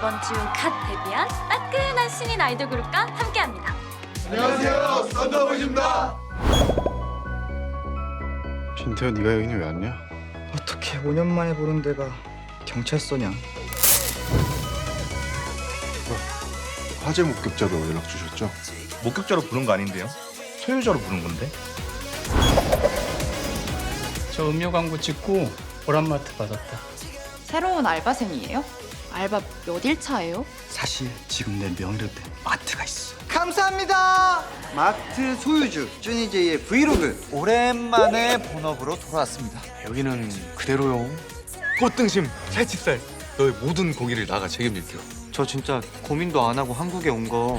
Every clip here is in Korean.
이번 주 갓 데뷔한 따끈한 신인 아이돌 그룹과 함께합니다. 안녕하세요, 썬더보이즈입니다. 진태현 네가 여기는 왜 왔냐? 어떻게 5년 만에 보는 데가 경찰서냐? 화재 목격자로 연락 주셨죠? 목격자로 부른 거 아닌데요? 소유자로 부른 건데? 저 음료 광고 찍고 보람마트 받았다. 새로운 알바생이에요? 알바 몇 일 차예요? 사실 지금 내 명의로 된 마트가 있어. 감사합니다. 마트 소유주 쭈니제이의 브이로그. 오랜만에 본업으로 돌아왔습니다. 여기는 그대로요. 꽃등심, 살집살 너의 모든 고기를 나가 책임질게요. 저 진짜 고민도 안 하고 한국에 온 거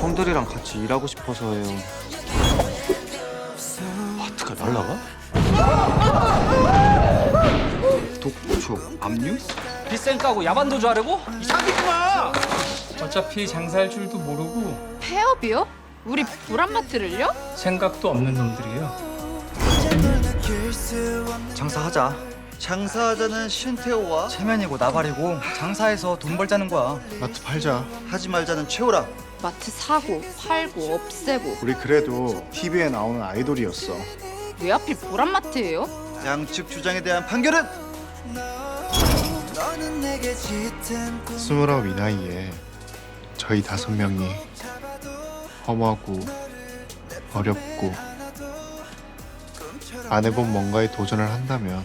형들이랑 같이 일하고 싶어서예요. 마트가 날라가? 독초 압류? 비싼 까고 야반도주 하려고? 어차피 장사할 줄도 모르고 폐업이요? 우리 보람마트를요? 생각도 없는 놈들이에요. 장사하자. 장사하자는 신태호와 최면이고 나발이고 장사해서 돈 벌자는 거야. 마트 팔자. 하지 말자는 최호라. 마트 사고, 팔고, 없애고 우리 그래도 TV에 나오는 아이돌이었어. 왜 하필 보람마트예요? 양측 주장에 대한 판결은 스물아홉 이 나이에 저희 다섯 명이 험하고 어렵고 안 해본 뭔가에 도전을 한다면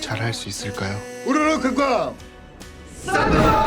잘 할 수 있을까요? 우르르 극광 썬더보이즈!